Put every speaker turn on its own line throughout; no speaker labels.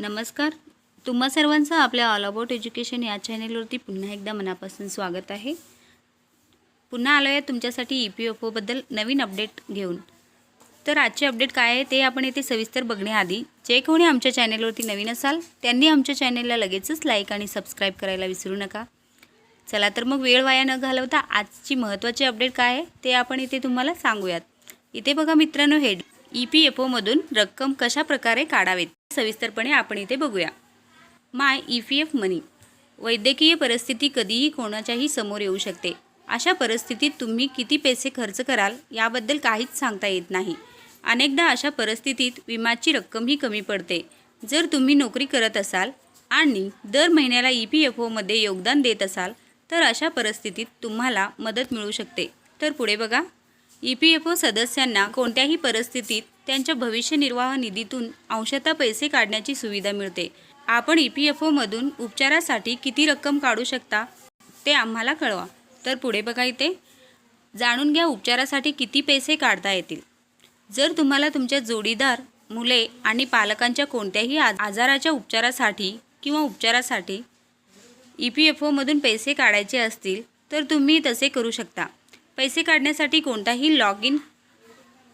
नमस्कार. तुम्हा सर्वांचं आपल्या ऑल अबाउट एज्युकेशन या चॅनेलवरती पुन्हा एकदा मनापासून स्वागत आहे. पुन्हा आलो आहे तुमच्यासाठी ई पी एफ ओबद्दल नवीन अपडेट घेऊन. तर आजचे अपडेट काय आहे ते आपण येथे सविस्तर बघण्याआधी जे कोणी आमच्या चॅनेलवरती नवीन असाल त्यांनी आमच्या चॅनेलला लगेचच लाईक आणि सबस्क्राईब करायला विसरू नका. चला तर मग वेळ वाया न घालवता आजची महत्त्वाची अपडेट काय आहे ते आपण इथे तुम्हाला सांगूयात. इथे बघा मित्रांनो हेड ई पी एफ ओमधून रक्कम कशा प्रकारे काढावेत? सविस्तरपणे आपण इथे बघूया. My E P F money. वैद्यकीय परिस्थिती कधीही कोणाच्याही समोर येऊ शकते. अशा परिस्थितीत तुम्ही किती पैसे खर्च कराल याबद्दल काहीच सांगता येत नाही. अनेकदा अशा परिस्थितीत विमाची रक्कमही कमी पडते. जर तुम्ही नोकरी करत असाल आणि दर महिन्याला ई पी एफ ओमध्ये योगदान देत असाल तर अशा परिस्थितीत तुम्हाला मदत मिळू शकते. तर पुढे बघा. ई पी एफ ओ सदस्यांना कोणत्याही परिस्थितीत त्यांच्या भविष्य निर्वाह निधीतून अंशतः पैसे काढण्याची सुविधा मिळते. आपण ई पी एफ ओमधून उपचारासाठी किती रक्कम काढू शकता? ते आम्हाला कळवा. तर पुढे बघा इथे. जाणून घ्या उपचारासाठी किती पैसे काढता येतील. जर तुम्हाला तुमच्या जोडीदार मुले आणि पालकांच्या कोणत्याही आज आजाराच्या उपचारासाठी किंवा उपचारासाठी ई पी एफ ओमधून पैसे काढायचे असतील तर तुम्ही तसे करू शकता. पैसे काढण्यासाठी कोणताही लॉग इन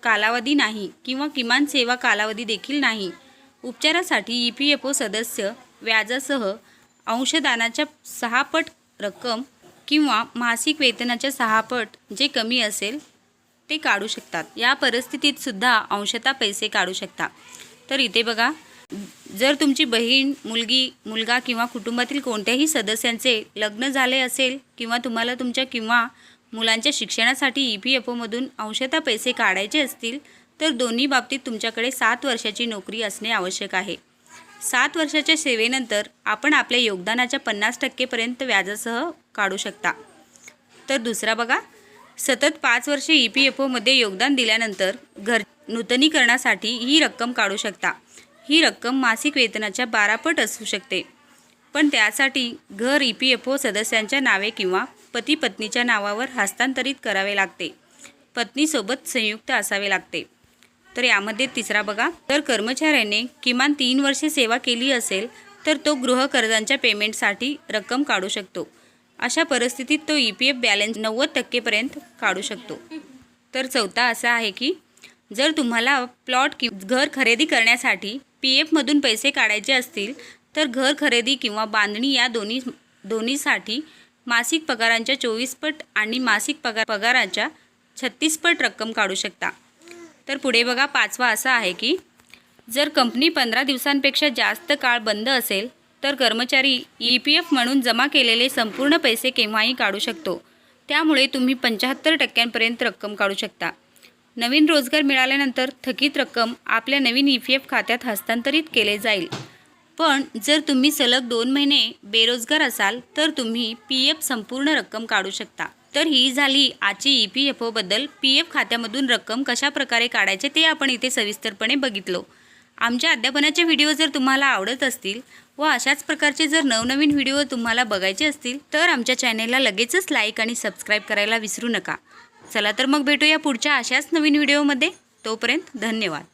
कालावधी नाही किंवा किमान सेवा कालावधी देखील नाही. उपचारासाठी ई पी एफ ओ सदस्य व्याजासह अंशदानाच्या सहापट रक्कम किंवा मासिक वेतनाच्या सहापट जे कमी असेल ते काढू शकतात. या परिस्थितीत सुद्धा अंशतः पैसे काढू शकता. तर इथे बघा जर तुमची बहीण मुलगी मुलगा किंवा कुटुंबातील कोणत्याही सदस्यांचे लग्न झाले असेल किंवा तुम्हाला तुमच्या किंवा मुलांच्या शिक्षणासाठी ई पी एफ ओमधून अंशतः पैसे काढायचे असतील तर दोन्ही बाबतीत तुमच्याकडे सात वर्षाची नोकरी असणे आवश्यक आहे. सात वर्षाच्या सेवेनंतर आपण आपल्या योगदानाच्या पन्नास टक्केपर्यंत व्याजासह काढू शकता. तर दुसरा बघा सतत पाच वर्षे ई पी एफ ओमध्ये योगदान दिल्यानंतर घर नूतनीकरणासाठी ही रक्कम काढू शकता. ही रक्कम मासिक वेतनाच्या बारापट असू शकते. पण त्यासाठी घर ई पी एफ ओ सदस्यांच्या नावे किंवा पती पत्नीच्या नावावर हस्तांतरित करावे लागते. पत्नीसोबत संयुक्त असावे लागते. तर यामध्ये तिसरा बघा. तर कर्मचाऱ्याने किमान तीन वर्षे सेवा केली असेल तर तो गृह कर्जांच्या पेमेंटसाठी रक्कम काढू शकतो. अशा परिस्थितीत तो ई पी एफ बॅलन्स नव्वद टक्केपर्यंत काढू शकतो. तर चौथा असा आहे की जर तुम्हाला प्लॉट कि घर खरेदी करण्यासाठी पी एफमधून पैसे काढायचे असतील तर घर खरेदी किंवा बांधणी या दोन्ही दोन्हीसाठी मासिक पगारांच्या चोवीस पट आणि मासिक पगार पगाराच्या छत्तीस पट रक्कम काढू शकता. तर पुढे बघा पाचवा असा आहे की जर कंपनी पंधरा दिवसांपेक्षा जास्त काळ बंद असेल तर कर्मचारी ई पी एफ म्हणून जमा केलेले संपूर्ण पैसे केव्हाही काढू शकतो. त्यामुळे तुम्ही पंच्याहत्तर टक्क्यांपर्यंत रक्कम काढू शकता. नवीन रोजगार मिळाल्यानंतर थकीत रक्कम आपल्या नवीन ई पी एफ खात्यात हस्तांतरित केले जाईल. पण जर तुम्ही सलग दोन महिने बेरोजगार असाल तर तुम्ही पी एफ संपूर्ण रक्कम काढू शकता. तर ही झाली आजची ई पी एफ ओबद्दल पी एफ खात्यामधून रक्कम कशा प्रकारे काढायचे ते आपण इथे सविस्तरपणे बघितलो. आमच्या अध्यापनाचे व्हिडिओ जर तुम्हाला आवडत असतील व अशाच प्रकारचे जर नवनवीन व्हिडिओ तुम्हाला बघायचे असतील तर आमच्या चॅनेलला लगेचच लाईक आणि सबस्क्राईब करायला विसरू नका. चला तर मग भेटूया पुढच्या अशाच नवीन व्हिडिओमध्ये. तोपर्यंत धन्यवाद.